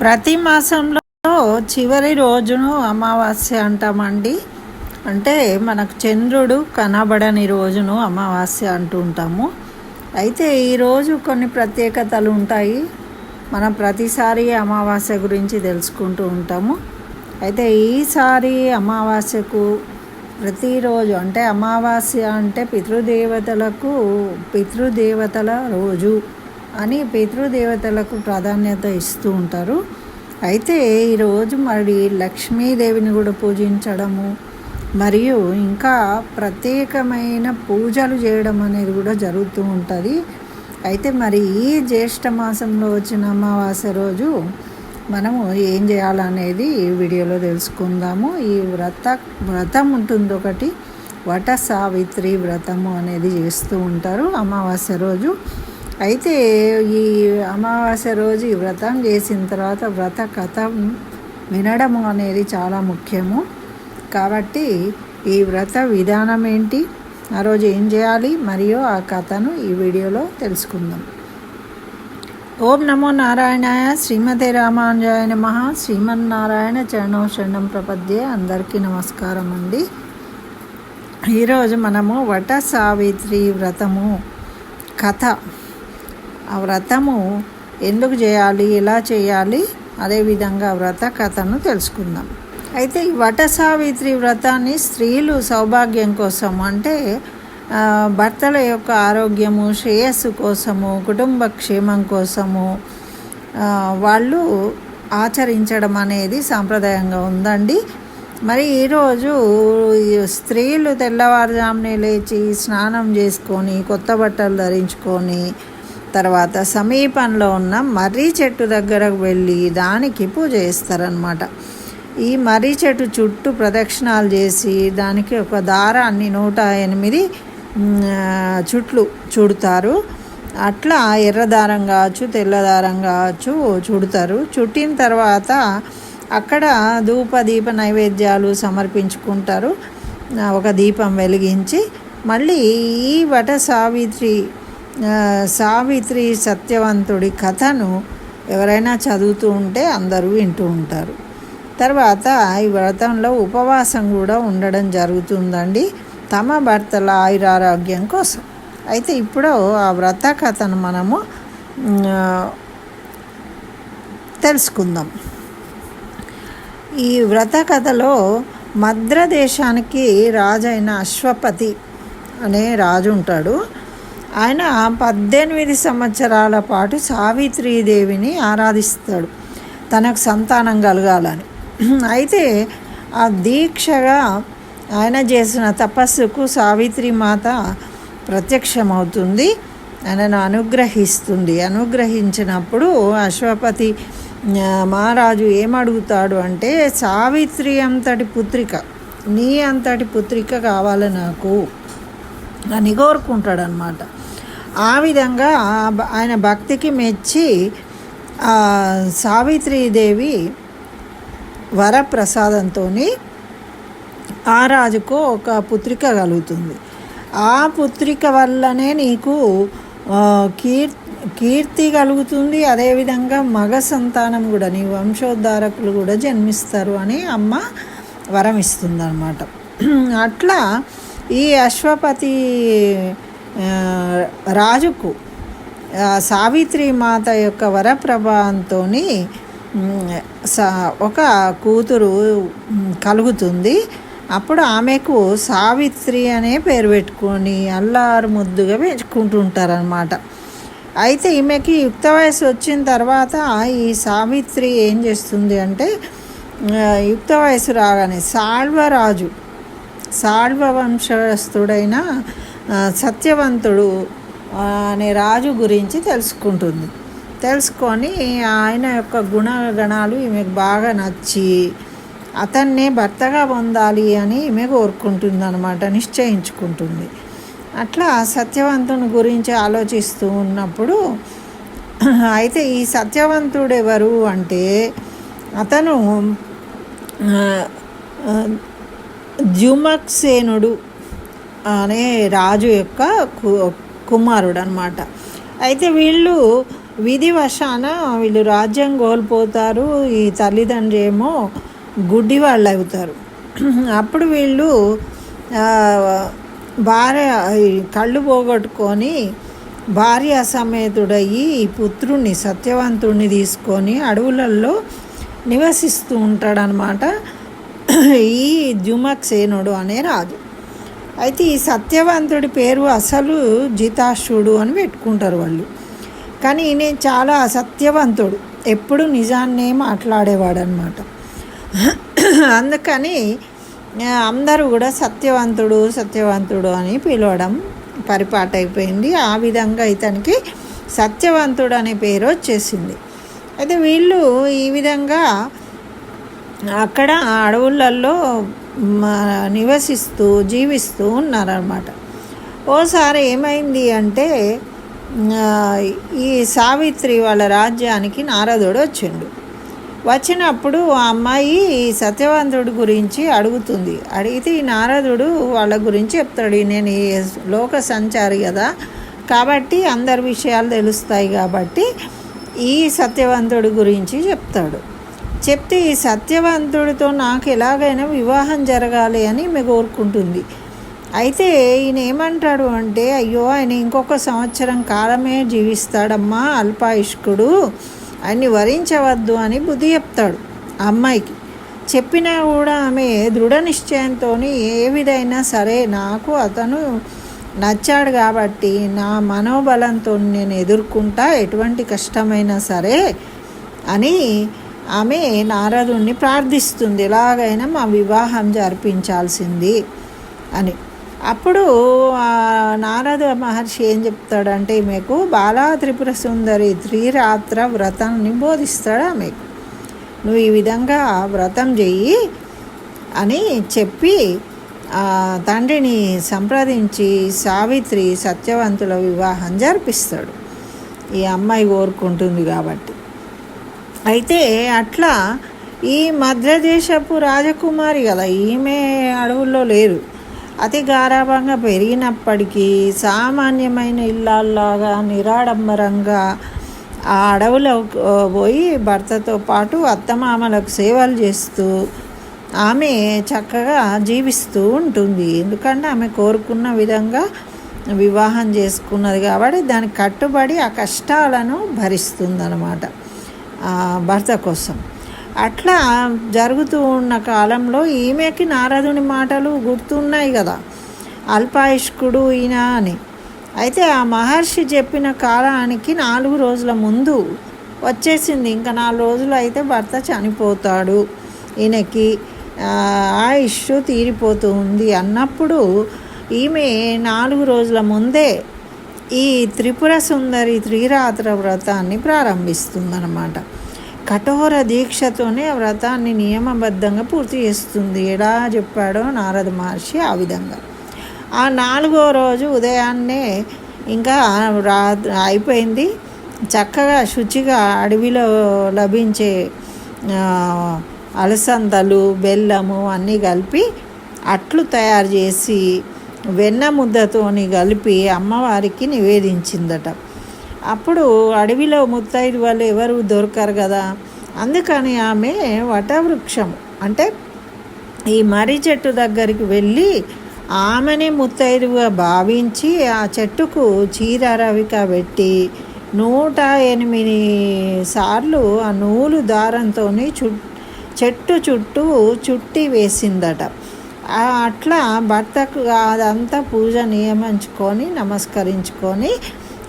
ప్రతి మాసంలో చివరి రోజును అమావాస్య అంటామండి. అంటే మనకు చంద్రుడు కనబడని రోజును అమావాస్య అంటూ ఉంటాము. అయితే ఈరోజు కొన్ని ప్రత్యేకతలు ఉంటాయి. మనం ప్రతిసారి అమావాస్య గురించి తెలుసుకుంటూ ఉంటాము. అయితే ఈసారి అమావాస్యకు ప్రతిరోజు అంటే అమావాస్య అంటే పితృదేవతలకు పితృదేవతల రోజు. అని పితృదేవతలకు ప్రాధాన్యత ఇస్తూ ఉంటారు. అయితే ఈరోజు మరి లక్ష్మీదేవిని కూడా పూజించడము మరియు ఇంకా ప్రత్యేకమైన పూజలు చేయడం అనేది కూడా జరుగుతూ ఉంటుంది. అయితే మరి ఈ జ్యేష్ఠ మాసంలో వచ్చిన అమావాస్య రోజు మనము ఏం చేయాలనేది ఈ వీడియోలో తెలుసుకుందాము. ఈ వ్రత వ్రతం ఉంటుంది ఒకటి. వట సావిత్రి వ్రతము అనేది చేస్తూ ఉంటారు అమావాస్య రోజు. అయితే ఈ అమావాస్య రోజు ఈ వ్రతం చేసిన తర్వాత వ్రత కథ వినడము అనేది చాలా ముఖ్యము. కాబట్టి ఈ వ్రత విధానం ఏంటి? ఆ రోజు ఏం చేయాలి? మరియు ఆ కథను ఈ వీడియోలో తెలుసుకుందాం. ఓం నమో నారాయణాయ శ్రీమతి రామానుజాయ నమ. శ్రీమన్నారాయణ చరణం శరణం ప్రపద్యే అందరికీ నమస్కారం అండి. ఈరోజు మనము వట సావిత్రి వ్రతము కథ. ఆ వ్రతము ఎందుకు చేయాలి ఎలా చేయాలి అదేవిధంగా వ్రత కథను తెలుసుకుందాం. అయితే ఈ వట సావిత్రి వ్రతాన్ని స్త్రీలు సౌభాగ్యం కోసం అంటే భర్తల యొక్క ఆరోగ్యము శ్రేయస్సు కోసము కుటుంబ క్షేమం కోసము వాళ్ళు ఆచరించడం అనేది సాంప్రదాయంగా ఉందండి. మరి ఈరోజు స్త్రీలు తెల్లవారుజామునే లేచి స్నానం చేసుకొని కొత్త బట్టలు ధరించుకొని తర్వాత సమీపంలో ఉన్న మర్రి చెట్టు దగ్గరకు వెళ్ళి దానికి పూజ చేస్తారనమాట ఈ మర్రి చెట్టు చుట్టూ ప్రదక్షిణాలు చేసి దానికి ఒక దారాన్ని నూట ఎనిమిది చుట్లు చుడతారు. అట్లా ఎర్రదారం కావచ్చు తెల్లదారం కావచ్చు చుడతారు. చుట్టిన తర్వాత అక్కడ ధూప దీప నైవేద్యాలు సమర్పించుకుంటారు. ఒక దీపం వెలిగించి మళ్ళీ ఈ వట సావిత్రి సావిత్రి సత్యవంతుడి కథను ఎవరైనా చదువుతూ ఉంటే అందరూ వింటూ ఉంటారు. తర్వాత ఈ వ్రతంలో ఉపవాసం కూడా ఉండడం జరుగుతుందండి తమ భర్తల ఆయురారోగ్యం కోసం. అయితే ఇప్పుడు ఆ వ్రత కథను మనము తెలుసుకుందాం. ఈ వ్రత కథలో మద్ర దేశానికి రాజైన అశ్వపతి అనే రాజు ఉంటాడు. ఆయన పద్దెనిమిది సంవత్సరాల పాటు సావిత్రీదేవిని ఆరాధిస్తాడు. తనకు సంతానం కలగాలని. అయితే ఆ దీక్షగా ఆయన చేసిన తపస్సుకు సావిత్రి మాత ప్రత్యక్షమవుతుంది. ఆయనను అనుగ్రహిస్తుంది. అనుగ్రహించినప్పుడు అశ్వపతి మహారాజు ఏమడుగుతాడు అంటే సావిత్రి అంతటి పుత్రిక నీ అంతటి పుత్రిక కావాలి నాకు అని కోరుకుంటాడనమాట ఆ విధంగా ఆయన భక్తికి మెచ్చి సావిత్రీదేవి వరప్రసాదంతో ఆ రాజుకు ఒక పుత్రిక కలుగుతుంది. ఆ పుత్రిక వల్లనే నీకు కీర్ కీర్తి కలుగుతుంది. అదేవిధంగా మగ సంతానం కూడా నీ వంశోద్ధారకులు కూడా జన్మిస్తారు అని అమ్మ వరం ఇస్తుంది అనమాట అట్లా ఈ అశ్వపతి రాజుకు సావిత్రి మాత యొక్క వరప్రభావంతో ఒక కూతురు కలుగుతుంది. అప్పుడు ఆమెకు సావిత్రి అనే పేరు పెట్టుకొని అల్లారు ముద్దుగా పెంచుకుంటుంటారనమాట అయితే ఈమెకి యుక్త వయసు వచ్చిన తర్వాత ఈ సావిత్రి ఏం చేస్తుంది అంటే యుక్త వయసు రాగానే సాల్వరాజు సాల్వ వంశస్థుడైన సత్యవంతుడు అనే రాజు గురించి తెలుసుకుంటుంది. తెలుసుకొని ఆయన యొక్క గుణగణాలు ఈమెకు బాగా నచ్చి అతన్నే భర్తగా పొందాలి అని ఈమె కోరుకుంటుంది అనమాట నిశ్చయించుకుంటుంది. అట్లా సత్యవంతుని గురించి ఆలోచిస్తూ ఉన్నప్పుడు అయితే ఈ సత్యవంతుడు ఎవరు అంటే అతను జుమక్సేనుడు అనే రాజు యొక్క కుమారుడు అనమాట అయితే వీళ్ళు విధివశాన వీళ్ళు రాజ్యం కోల్పోతారు ఈ తల్లిదండ్రి ఏమో గుడ్డి వాళ్ళు అవుతారు అప్పుడు వీళ్ళు భార్య కళ్ళు పోగొట్టుకొని భార్య సమేతుడయ్యి ఈ పుత్రుణ్ణి సత్యవంతుణ్ణి తీసుకొని అడవులలో నివసిస్తూ ఉంటాడనమాట ఈ ద్యుమక్సేనుడు అనే రాజు. అయితే ఈ సత్యవంతుడి పేరు అసలు జితాశుడు అని పెట్టుకుంటారు వాళ్ళు. కానీ నేను చాలా సత్యవంతుడు. ఎప్పుడు నిజాన్నే మాట్లాడేవాడు అనమాట అందుకని అందరూ కూడా సత్యవంతుడు సత్యవంతుడు అని పిలవడం పరిపాటు అయిపోయింది ఆ విధంగా ఇతనికి సత్యవంతుడు అనే పేరు వచ్చేసింది. అయితే వీళ్ళు ఈ విధంగా అక్కడ అడవులలో నివసిస్తూ జీవిస్తూ ఉన్నారనమాట ఓసారి ఏమైంది అంటే ఈ సావిత్రి వాళ్ళ రాజ్యానికి నారదుడు వచ్చిండు. వచ్చినప్పుడు ఆ అమ్మాయి ఈ సత్యవంతుడి గురించి అడుగుతుంది. అడిగితే ఈ నారదుడు వాళ్ళ గురించి చెప్తాడు. నేను ఈ లోక సంచారి కదా. కాబట్టి అందరి విషయాలు తెలుస్తాయి కాబట్టి ఈ సత్యవంతుడి గురించి చెప్తాడు. చెప్తే ఈ సత్యవంతుడితో నాకు ఎలాగైనా వివాహం జరగాలి అని ఈమె కోరుకుంటుంది. అయితే ఈయన ఏమంటాడు అంటే అయ్యో ఆయన ఇంకొక సంవత్సరం కాలమే జీవిస్తాడమ్మా అల్పాయుష్కుడు ఆయన్ని వరించవద్దు అని బుద్ధి చెప్తాడు ఆ అమ్మాయికి. చెప్పినా కూడా ఆమె దృఢ నిశ్చయంతో ఏ విధైనా సరే నాకు అతను నచ్చాడు కాబట్టి నా మనోబలంతో నేను ఎదుర్కొంటా ఎటువంటి కష్టమైనా సరే అని ఆమె నారదుణ్ణి ప్రార్థిస్తుంది. ఎలాగైనా మా వివాహం జరిపించాల్సింది అని. అప్పుడు నారద మహర్షి ఏం చెప్తాడంటే మీకు బాలా త్రిపుర సుందరి త్రిరాత్ర వ్రతాన్ని బోధిస్తాడు ఆమెకు. నువ్వు ఈ విధంగా వ్రతం చెయ్యి అని చెప్పి తండ్రిని సంప్రదించి సావిత్రి సత్యవంతుల వివాహం జరిపిస్తాడు. ఈ అమ్మాయి కోరుకుంటుంది కాబట్టి. అయితే అట్లా ఈ మధ్యదేశపు రాజకుమారి కదా ఈమె అడవుల్లో లేరు. అతి గారాభంగా పెరిగినప్పటికీ సామాన్యమైన ఇళ్ళల్లాగా నిరాడంబరంగా ఆ అడవులో పోయి భర్తతో పాటు అత్తమామలకు సేవలు చేస్తూ ఆమె చక్కగా జీవిస్తూ ఉంటుంది. ఎందుకంటే ఆమె కోరుకున్న విధంగా వివాహం చేసుకున్నది కాబట్టి దానికి కట్టుబడి ఆ కష్టాలను భరిస్తుందన్నమాట. అన్నమాట భర్త కోసం. అట్లా జరుగుతూ ఉన్న కాలంలో ఈమెకి నారదుని మాటలు గుర్తున్నాయి కదా. అల్పాయుష్కుడు ఈయన అని. అయితే ఆ మహర్షి చెప్పిన కాలానికి నాలుగు రోజుల ముందు వచ్చేసింది. ఇంకా నాలుగు రోజులు అయితే భర్త చనిపోతాడు. ఈయనకి ఆ, ఆయుష్ తీరిపోతూ ఉంది అన్నప్పుడు ఈమె నాలుగు రోజుల ముందే ఈ త్రిపుర సుందరి త్రిరాత్ర వ్రతాన్ని ప్రారంభిస్తుందన్నమాట. కఠోర దీక్షతోనే వ్రతాన్ని నియమబద్ధంగా పూర్తి చేస్తుంది. ఎలా చెప్పాడో నారద మహర్షి ఆ విధంగా. ఆ నాలుగో రోజు ఉదయాన్నే ఇంకా రా అయిపోయింది. చక్కగా శుచిగా అడవిలో లభించే అలసందలు బెల్లము అన్నీ కలిపి అట్లు తయారు చేసి వెన్న ముద్దతోని కలిపి అమ్మవారికి నివేదించిందట. అప్పుడు అడవిలో ముత్తైదు వాళ్ళు ఎవరు దొరకరు కదా అందుకని ఆమె వటవృక్షం అంటే ఈ మర్రి చెట్టు దగ్గరికి వెళ్ళి ఆమెనే ముత్తైదుగా భావించి ఆ చెట్టుకు చీర రవిక పెట్టి నూట ఎనిమిది సార్లు ఆ నూలు దారంతో చు చెట్టు చుట్టూ చుట్టి వేసిందట. అట్లా భర్తకు అదంతా పూజ నియమించుకొని నమస్కరించుకొని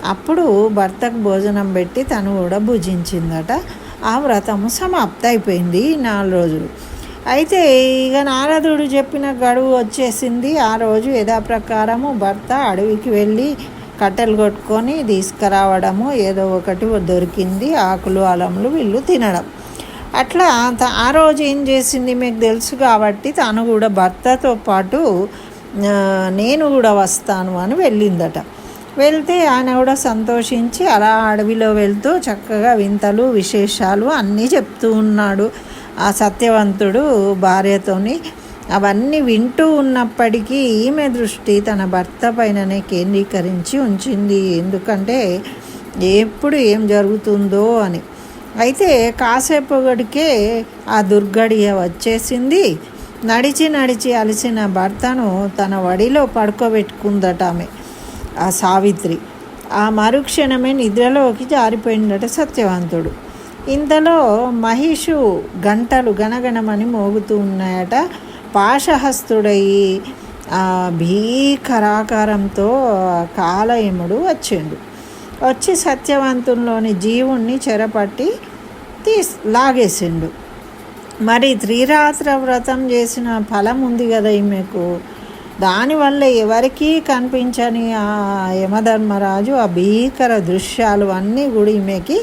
అప్పుడు భర్తకు భోజనం పెట్టి తను కూడా భుజించిందట. ఆ వ్రతము సమాప్త అయిపోయింది నాలుగు రోజులు. అయితే ఇక నారదుడు చెప్పిన గడువు వచ్చేసింది. ఆ రోజు యథాప్రకారము భర్త అడవికి వెళ్ళి కట్టెలు కొట్టుకొని తీసుకురావడము ఏదో ఒకటి దొరికింది. ఆకులు అలములు వీళ్ళు తినడం. అట్లా త- ఆ రోజు ఏం చేసింది మీకు తెలుసు కాబట్టి తను కూడా భర్తతో పాటు నేను కూడా వస్తాను అని వెళ్ళిందట. వెళ్తే ఆయన కూడా సంతోషించి అలా అడవిలో వెళ్తూ చక్కగా వింతలు విశేషాలు అన్నీ చెప్తూ ఉన్నాడు. ఆ సత్యవంతుడు భార్యతోని అవన్నీ వింటూ ఉన్నప్పటికీ ఈమె దృష్టి తన భర్త పైననే కేంద్రీకరించి ఉంచింది. ఎందుకంటే ఎప్పుడు ఏం జరుగుతుందో అని. అయితే కాసేపు గడికే ఆ దుర్గడియ వచ్చేసింది. నడిచి నడిచి అలసిన భర్తను తన వడిలో పడుకోబెట్టుకుందట ఆమె ఆ సావిత్రి. ఆ మరుక్షణమే నిద్రలోకి జారిపోయిందట సత్యవంతుడు. ఇంతలో మహిషు గంటలు గణగణమని మోగుతూ ఉన్నాయట. పాశహస్తుడయి ఆ భీకరాకారంతో కాలయముడు వచ్చిండు. వచ్చి సత్యవంతుల్లోని జీవుణ్ణి చెరపట్టి తీస్ లాగేసిండు. మరి త్రిరాత్ర వ్రతం చేసిన ఫలం ఉంది కదా ఈమెకు. దానివల్ల ఎవరికీ కనిపించని ఆ యమధర్మరాజు ఆ భీకర దృశ్యాలు అన్నీ కూడా ఈమెకి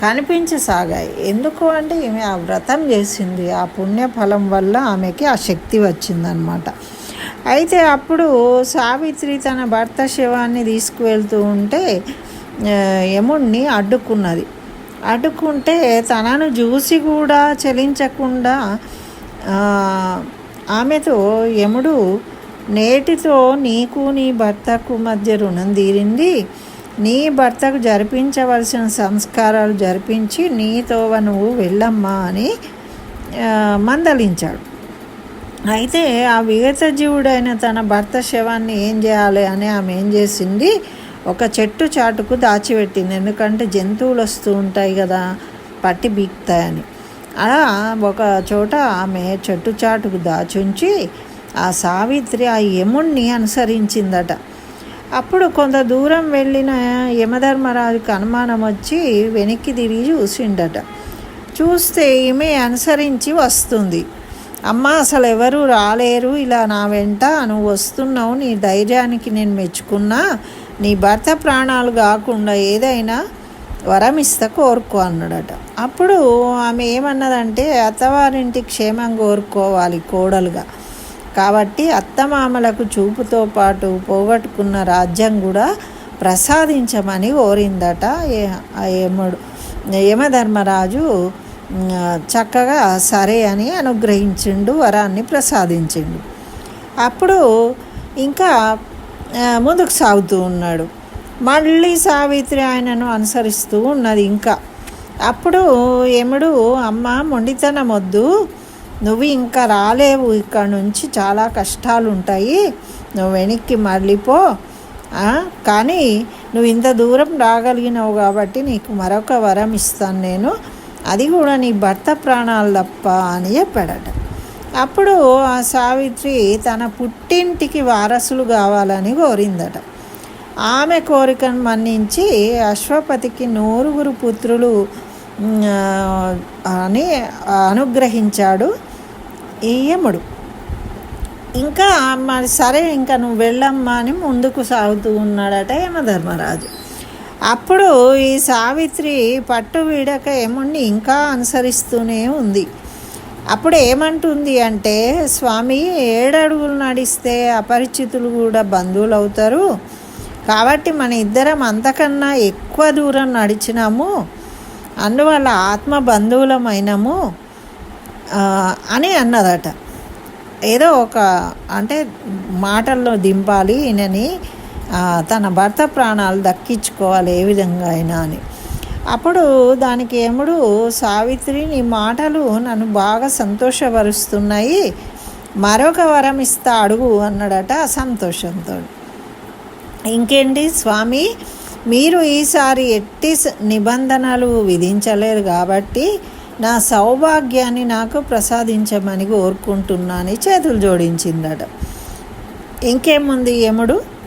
కనిపించసాగాయి. ఎందుకు అంటే ఈమె ఆ వ్రతం చేసింది. ఆ పుణ్యఫలం వల్ల ఆమెకి ఆ శక్తి వచ్చిందనమాట అయితే అప్పుడు సావిత్రి తన భర్త శవాన్ని తీసుకువెళ్తూ ఉంటే యముణ్ణి అడ్డుకున్నది. అడ్డుకుంటే తనను చూసి కూడా చలించకుండా ఆమెతో యముడు నేటితో నీకు నీ భర్తకు మధ్య రుణం తీరింది. నీ భర్తకు జరిపించవలసిన సంస్కారాలు జరిపించి నీతోవ నువ్వు వెళ్ళమ్మా అని మందలించాడు. అయితే ఆ విగత జీవుడైన తన భర్త శవాన్ని ఏం చేయాలి అని ఆమె ఏం చేసింది? ఒక చెట్టు చాటుకు దాచిపెట్టింది. ఎందుకంటే జంతువులు వస్తూ ఉంటాయి కదా పట్టి బీక్తాయని. అలా ఒక చోట ఆమె చెట్టు చాటుకు దాచుంచి ఆ సావిత్రి ఆ యముణ్ణి అనుసరించిందట. అప్పుడు కొంత దూరం వెళ్ళిన యమధర్మరాజుకు అనుమానం వచ్చి వెనక్కి తిరిగి చూసిండట. చూస్తే ఈమె అనుసరించి వస్తుంది. అమ్మ అసలు ఎవరు రాలేరు. ఇలా నా వెంట నువ్వు వస్తున్నావు. నీ ధైర్యానికి నేను మెచ్చుకున్నా. నీ భర్త ప్రాణాలు కాకుండా ఏదైనా వరం ఇస్తా కోరుకో అన్నాడట. అప్పుడు ఆమె ఏమన్నదంటే అత్తవారింటి క్షేమం కోరుకోవాలి కోడలుగా. కాబట్టి అత్తమామలకు చూపుతో పాటు పోగొట్టుకున్న రాజ్యం కూడా ప్రసాదించమని కోరిందట యముడు. యమధర్మరాజు చక్కగా సరే అని అనుగ్రహించిండు వరాన్ని ప్రసాదించిండు. అప్పుడు ఇంకా ముందుకు సాగుతూ ఉన్నాడు. మళ్ళీ సావిత్రి ఆయనను అనుసరిస్తూ ఉన్నది ఇంకా. అప్పుడు యముడు అమ్మ మొండితనం వద్దు. నువ్వు ఇంకా రాలేవు. ఇక్కడ నుంచి చాలా కష్టాలు ఉంటాయి నువ్వు వెనక్కి మళ్ళీపో కానీ నువ్వు ఇంత దూరం రాగలిగినావు కాబట్టి నీకు మరొక వరం ఇస్తాను నేను. అది కూడా నీ భర్త ప్రాణాలు తప్ప అని చెప్పాడట. అప్పుడు ఆ సావిత్రి తన పుట్టింటికి వారసులు కావాలని కోరిందట. ఆమె కోరికను మన్నించి అశ్వపతికి నూరుగురు పుత్రులు అని అనుగ్రహించాడు ఈ యముడు ఇంకా మరి సరే ఇంకా నువ్వు వెళ్ళమ్మా అని ముందుకు సాగుతూ ఉన్నాడట యమధర్మరాజు. అప్పుడు ఈ సావిత్రి పట్టు వీడక యముణ్ణి ఇంకా అనుసరిస్తూనే ఉంది. అప్పుడు ఏమంటుంది అంటే స్వామి ఏడడుగులు నడిస్తే అపరిచితులు కూడా బంధువులు అవుతారు కాబట్టి మన ఇద్దరం అంతకన్నా ఎక్కువ దూరం నడిచినాము. అందువల్ల ఆత్మ బంధువులమైనము. అని అన్నదట. ఏదో ఒక అంటే మాటల్లో దింపాలి ఈయనని తన భర్త ప్రాణాలు దక్కించుకోవాలి ఏ విధంగా అయినా అని. అప్పుడు దానికి ఏముడు సావిత్రి నీ మాటలు నన్ను బాగా సంతోషపరుస్తున్నాయి. మరొక వరం ఇస్తా అడుగు అన్నాడట సంతోషంతో. ఇంకేంటి స్వామి? మీరు ఈసారి ఎట్టి నిబంధనలు విధించలేరు కాబట్టి నా సౌభాగ్యాన్ని నాకు ప్రసాదించమని కోరుకుంటున్నాను చేతులు జోడించిందట. ఇంకేముంది యముడు